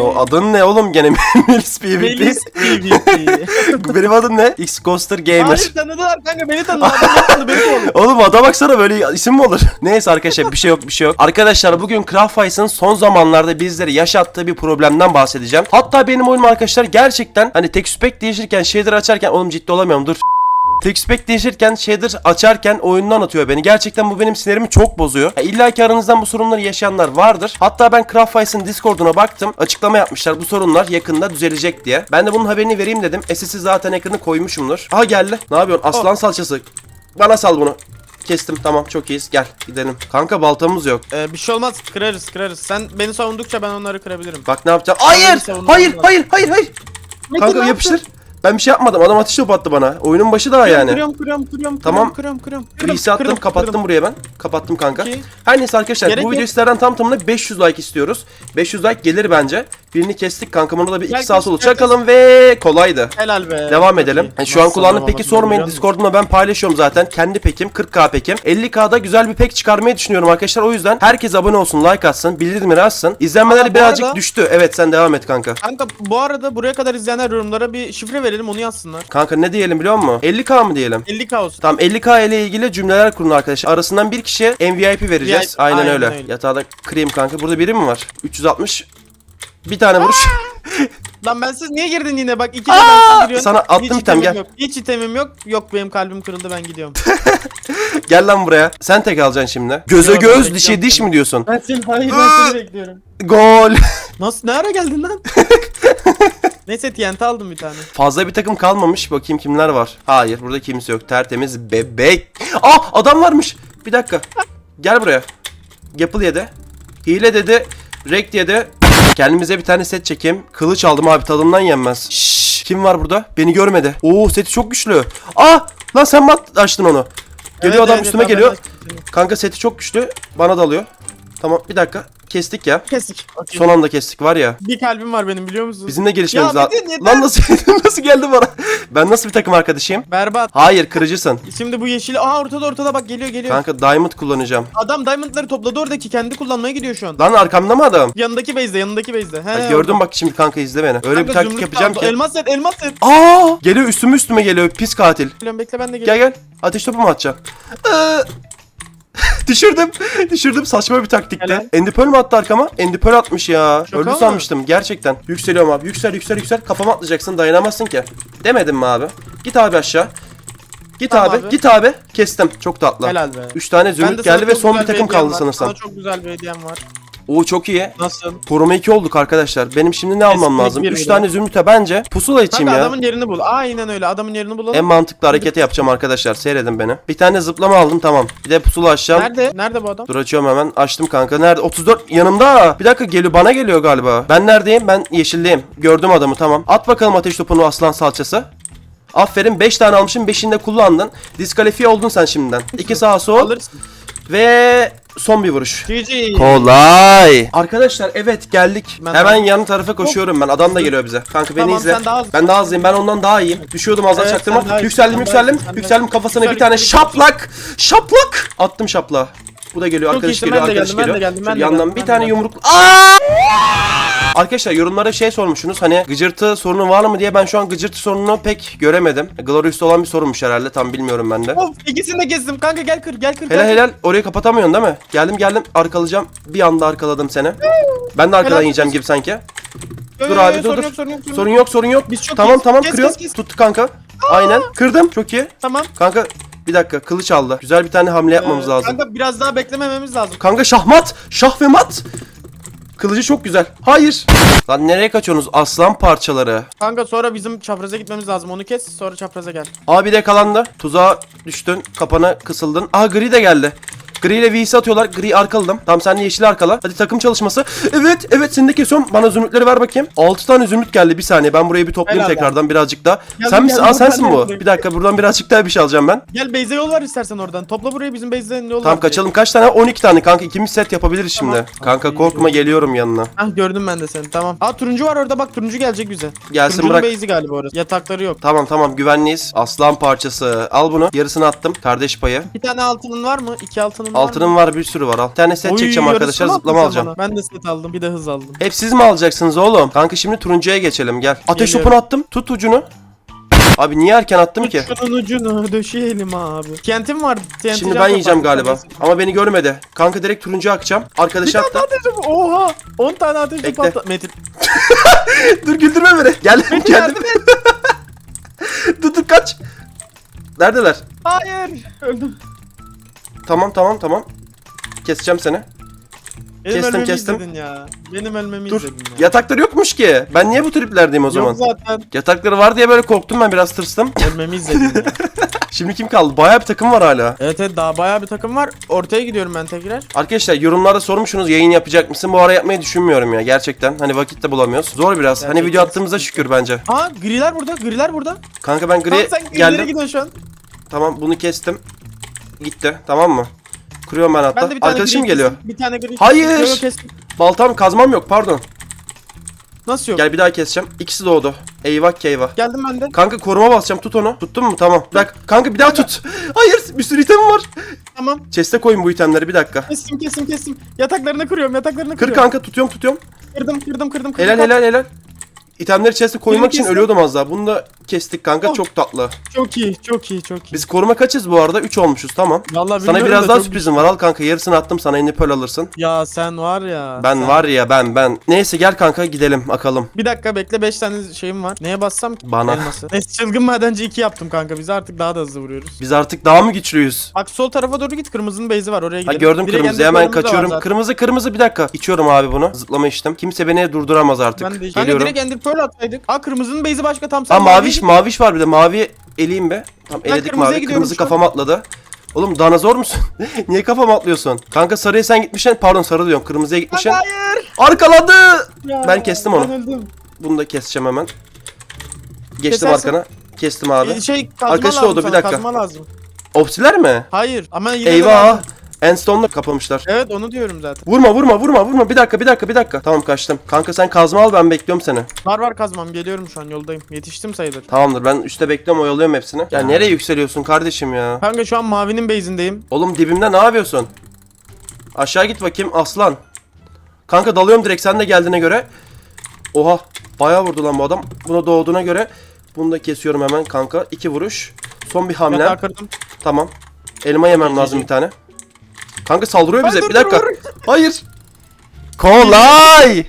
O adın ne oğlum gene Melis PvP? Melis PvP. Benim adım ne? X Coaster Gamer. Hayır tanıdılar kanka beni tanıdılar. Adam beni tanıdı beni tanıdı. Oğlum ada baksana böyle isim mi olur? Neyse arkadaşlar bir şey yok bir şey yok. Arkadaşlar bugün Craftwise'ın son zamanlarda bizlere yaşattığı bir problemden bahsedeceğim. Hatta benim oyunum arkadaşlar gerçekten hani tek spec değişirken shader açarken oğlum ciddi olamıyorum dur. Tek spec değişirken shader açarken oyundan atıyor beni. Gerçekten bu benim sinirimi çok bozuyor. Ya İlla ki aranızdan bu sorunları yaşayanlar vardır. Hatta ben Craftwise'ın Discord'una baktım. Açıklama yapmışlar bu sorunlar yakında düzelecek diye. Ben de bunun haberini vereyim dedim. SS'i zaten ekranı koymuşumdur. Aha geldi. Ne yapıyorsun? Aslan salçası. Bana sal bunu. Kestim tamam çok iyiyiz gel gidelim. Kanka baltamız yok. Ee, bir şey olmaz kırarız kırarız. Sen beni savundukça ben onları kırabilirim. Bak ne yapacağım? Hayır! Hayır! lazım. Hayır! Hayır! Hayır! Kanka yapıştır. Ben bir şey yapmadım. Adam ateş attı bana. Oyunun başı daha yani. Kırıyorum kırıyorum kırıyorum Tamam. kırıyorum kırıyorum kırıyorum. Reset attım, kırdım, kapattım kırdım. buraya ben. Kapattım kanka. Her neyse arkadaşlar Gerek bu video sizlerden tam tamına 500 like istiyoruz. 500 like gelir bence. Birini kestik kanka bunu da bir iki sağ solu çakalım ve kolaydı. Helal be. Devam edelim. Yani şu an anlamadım peki sormayın. Discord'umda ben paylaşıyorum zaten. Kendi pekim 40k pekim. 50k'da güzel bir pek çıkarmayı düşünüyorum arkadaşlar. O yüzden herkes abone olsun, like atsın, bildirimleri açsın. İzlenmeler bu birazcık arada- düştü. Evet sen devam et kanka. Kanka bu arada buraya kadar izleyenler yorumlara bir şifre verelim onu yazsınlar. Kanka ne diyelim biliyor musun? 50k mı diyelim? 50k olsun. Tamam 50k ile ilgili cümleler kurun arkadaşlar. Arasından bir kişiye MVP vereceğiz. VIP, aynen, aynen öyle. öyle. Yatağı da kırayım kanka. Burada biri mi var? 360. Bir tane vuruş. Lan bensiz niye girdin yine bak iki de bensiz giriyorsun. sana attım Hiç item, itemim gel. Yok. Hiç itemim yok. Yok benim kalbim kırıldı ben gidiyorum. Gel lan buraya. Sen tek alacaksın şimdi. Göze Yok, göz, dişe diş mi diyorsun? ben seni hayır ben seni bekliyorum. Gol. Nasıl ne ara geldin lan? Neyse TNT aldım bir tane. Fazla bir takım kalmamış. Bakayım kimler var. Hayır burada kimse yok. Tertemiz bebek. Ah adam varmış. Bir dakika. Gel buraya. Yapıl yedi. Hile dedi. Rekt yedi. Kendimize bir tane set çekeyim. Kılıç aldım abi tadımdan yenmez. Şşş, kim var burada? Beni görmedi. Oo seti çok güçlü. Ah lan sen mi açtın onu? Geliyor Evet, adam evet, üstüme evet, geliyor. Kanka seti çok güçlü. Bana dalıyor. Tamam bir dakika. Kestik ya. Kestik. Okey. Son anda kestik var ya. Bir kalbim var benim biliyor musun? Bizim de gelişmemiz Ya lazım. yeter. Lan nasıl nasıl geldi bana? Ben nasıl bir takım arkadaşıyım? Berbat. Hayır kırıcısın. Şimdi bu yeşili aa ortada ortada bak geliyor geliyor. Kanka diamond kullanacağım. Adam diamondları topladı oradaki kendi kullanmaya gidiyor şu an. Lan arkamda mı adam? Yanındaki base'de yanındaki base'de. He, Ha, gördüm bak şimdi kanka izle beni. Öyle Kanka, bir taktik zümrüt yapacağım kaldı. ki. Elmas et elmas et. Aa! Geliyor üstüme üstüme geliyor pis katil. Geliyorum bekle ben de Gel geliyorum. gel. Ateş topu mu atacaksın? Ee, Düşürdüm. Düşürdüm saçma bir taktikte. Helal. Endipöl mü attı arkama? Endipöl atmış ya. Şaka Öldü mı? sanmıştım gerçekten. Yükseliyorum abi. Yüksel yüksel yüksel. Kafama atlayacaksın dayanamazsın ki. Demedim mi abi? Git abi aşağı. Git Tamam abi, abi. git abi. Kestim. Çok tatlı. Helal be. 3 tane Ben zümrüt sana geldi ve çok son bir güzel takım hediyem kaldı var. sanırsam. Sana çok güzel bir hediyem var. Oo çok iyi. Nasıl? Koruma 2 olduk arkadaşlar. Benim şimdi ne almam Kesinlikle lazım? bir 3 bile. tane zümrüte bence pusula içeyim Kanka ya. adamın yerini bul. Aynen öyle adamın yerini bulalım. En mantıklı hareketi yapacağım arkadaşlar. Seyredin beni. Bir tane zıplama aldım tamam. Bir de pusula açacağım. Nerede? Nerede bu adam? Dur açıyorum hemen. Açtım kanka. Nerede? 34 yanımda. Bir dakika geliyor. Bana geliyor galiba. Ben neredeyim? Ben yeşildeyim. Gördüm adamı tamam. At bakalım ateş topunu aslan salçası. Aferin 5 tane almışım 5'ini de kullandın. Diskalifiye oldun sen şimdiden. 2 sağa sol Alırsın. ve son bir vuruş. GG. Kolay. Arkadaşlar evet geldik. Ben Hemen daha- yan tarafa koşuyorum ben. Adam da geliyor bize. Kanka beni Tamam, izle. sen daha ben daha hızlıyım. Ben ondan daha iyiyim. Düşüyordum az daha Evet, çaktırma. sen daha iyisin, Yükseldim sen daha yükseldim. iyisin, sen daha Yükseldim iyisin. kafasına bir tane şaplak. Şaplak. Attım şaplağı. Bu da geliyor Çok arkadaş iyisin, geliyor ben de arkadaş geldim, ben de geliyor. geldim, ben de yandan geldim, bir ben de tane geldim. yumruk. Aa! Arkadaşlar yorumlara şey sormuşsunuz hani gıcırtı sorunu var mı diye ben şu an gıcırtı sorununu pek göremedim. Glorious'ta olan bir sorunmuş herhalde tam bilmiyorum ben de. Of ikisini de kestim. Kanka gel kır gel kır. Helal gel. helal orayı kapatamıyorsun değil mi? Geldim geldim arkalayacağım. Bir anda arkaladım seni. Ben de arkadan Helal. yiyeceğim gibi sanki. Yo, Dur yo, abi dur sorun dur. Yok, sorun yok sorun, Sorun yok. yok sorun yok. Biz çok tamam iyiyiz. tamam Kes, kırıyor. kes, kes. Tuttu kanka. Aynen. Kırdım. Çok iyi. Tamam. Kanka bir dakika kılıç aldı. Güzel bir tane hamle yapmamız Ee, lazım. Kanka biraz daha beklemememiz lazım. Kanka şahmat. Şah ve mat. Kılıcı çok güzel. Hayır. Lan nereye kaçıyorsunuz aslan parçaları? Kanka sonra bizim çapraza gitmemiz lazım. Onu kes sonra çapraza gel. Abi de kalandı. Tuzağa düştün. Kapana kısıldın. Aha gri de geldi. Gri ile V'si atıyorlar. Gri arkaladım. Tamam sen de yeşili arkala. Hadi takım çalışması. Evet evet seni de kesiyorum. Bana zümrütleri ver bakayım. 6 tane zümrüt geldi. Bir saniye ben burayı bir toplayayım Helal tekrardan birazcık daha. Geldim, sen misin? Aa sensin ben de bu. Bir dakika buradan birazcık daha bir şey alacağım ben. Gel base'e yol var istersen oradan. Topla burayı bizim base'den yol var. Tamam kaçalım. Kaç tane? 12 tane kanka. İkimiz set yapabiliriz şimdi. Tamam. Kanka korkma geliyorum yanına. Ah gördüm ben de seni tamam. Aa turuncu var orada bak turuncu gelecek bize. Gelsin Turuncunun bırak. base'i galiba orası. Yatakları yok. Tamam tamam güvenliyiz. Aslan parçası. Al bunu. Yarısını attım. Kardeş payı. Bir tane altının var mı? İki altının altının var Altının var bir sürü var al. Bir tane set Oy, çekeceğim yarısını arkadaşlar zıplama alacağım. bana. Ben de set aldım. Bir de hız aldım. Hep siz mi alacaksınız oğlum? Kanka şimdi turuncuya geçelim gel. Ateş Geliyorum. topunu attım. Tut ucunu. Abi niye erken attım ki? Şunun ucunu döşeyelim abi. Kentim var. TNT Şimdi ben yiyeceğim galiba. Ama beni görmedi. Kanka direkt turuncuya akacağım. Bir Arkadaşı tane daha ateşim. Oha. 10 tane ateşim Bekle. patladı. Metin. Dur güldürme beni. Gel geldim. yardım dur dur kaç. Neredeler? Hayır. Öldüm. Tamam tamam tamam. Keseceğim seni. Benim Kestim, ölmemi kestim. izledin ya. Benim ölmemi Dur. izledin ya. Yatakları yokmuş ki. Ben niye bu triplerdeyim o zaman? Yok zaten. Yatakları var diye böyle korktum ben biraz tırstım. Ölmemi izledin ya. Şimdi kim kaldı? Bayağı bir takım var hala. Evet evet daha bayağı bir takım var. Ortaya gidiyorum ben tekrar. Arkadaşlar yorumlarda sormuşsunuz yayın yapacak mısın? Bu ara yapmayı düşünmüyorum ya gerçekten. Hani vakit de bulamıyoruz. Zor biraz. Hani Gerçekten video attığımızda şükür bence. Aa griler burada. Griler burada. Kanka ben Tamam gri sen grilere geldim. gidiyorsun şu an. Tamam bunu kestim. Gitti tamam mı? Kuruyorum ben hatta. Ben bir tane Arkadaşım gri geliyor. kestim. Bir tane gri. Hayır. Yok, yok, kestim. Baltam kazmam yok pardon. Nasıl yok? Gel bir daha keseceğim. İkisi doğdu. Eyvah ki eyvah. Geldim ben de. Kanka koruma basacağım tut onu. Tuttun mu? Tamam. Bir dakika. Kanka bir daha tut. Hayır bir sürü itemim var. Tamam. Chest'e koyun bu itemleri bir dakika. Kestim kestim kestim. Yataklarını kırıyorum yataklarını Kır kırıyorum. kanka tutuyorum tutuyorum. Kırdım kırdım kırdım. kırdım. Helal helal helal. İtemleri chest'e koymak için kestim. ölüyordum az daha. Bunu da kestik kanka Oh. çok tatlı. Çok iyi çok iyi çok iyi. Biz koruma kaçız bu arada? 3 olmuşuz tamam. Vallahi Sana bilmiyorum biraz da daha çok- sürprizim var al kanka yarısını attım sana yeni pearl alırsın. Ya sen var ya. Ben sen- var ya ben ben. Neyse gel kanka gidelim akalım. Bir dakika bekle 5 tane şeyim var. Neye bassam ki? Bana. Elması. Neyse çılgın madenci 2 yaptım kanka. Biz artık daha da hızlı vuruyoruz. Biz artık daha mı güçlüyüz? Bak sol tarafa doğru git. Kırmızının base'i var. Oraya Ha gidelim. gördüm Biri kırmızı hemen var kaçıyorum. zaten. Kırmızı kırmızı bir dakika. İçiyorum abi bunu. Zıplama içtim. Kimse beni durduramaz artık. Ben de Kanka Geliyorum. direkt Ender Pearl atsaydık. Ha kırmızının base'i başka tam sen Ha maviye maviş var bir de mavi eleyim be. Tamam Ben eledik kırmızıya mavi. gidiyorum Kırmızı şu an. kafama atladı. Oğlum danazor musun? Niye kafama atlıyorsun? Kanka sarıya sen gitmişsin. Pardon sarı diyorum. Kırmızıya gitmişsin. Hayır. Arkaladı. Ya, Ben kestim onu. Ben öldüm. Bunu da keseceğim hemen. Geçtim Kesersin. arkana. Kestim abi. Ee, Şey kazma Arkadaşı lazım oldu, bir sana, dakika. Kazma lazım. Opsiler mi? Hayır ama yine de Eyvah. lazım. Endstone'la kapamışlar. Evet onu diyorum zaten. Vurma vurma vurma vurma. Bir dakika bir dakika bir dakika. Tamam kaçtım. Kanka sen kazma al ben bekliyorum seni. Var var kazmam geliyorum şu an yoldayım. Yetiştim sayılır. Tamamdır ben üstte bekliyorum oyalıyorum hepsini. Ya nereye yükseliyorsun kardeşim ya? Kanka şu an mavinin base'indeyim. Oğlum dibimde ne yapıyorsun? Aşağı git bakayım aslan. Kanka dalıyorum direkt sen de geldiğine göre. Oha bayağı vurdu lan bu adam. Buna doğduğuna göre bunu da kesiyorum hemen kanka. İki vuruş. Son bir. Yatağı kırdım. Tamam. Elma yemem lazım bir tane. Kanka saldırıyor bize. Bir dakika. Hayır. Kolay.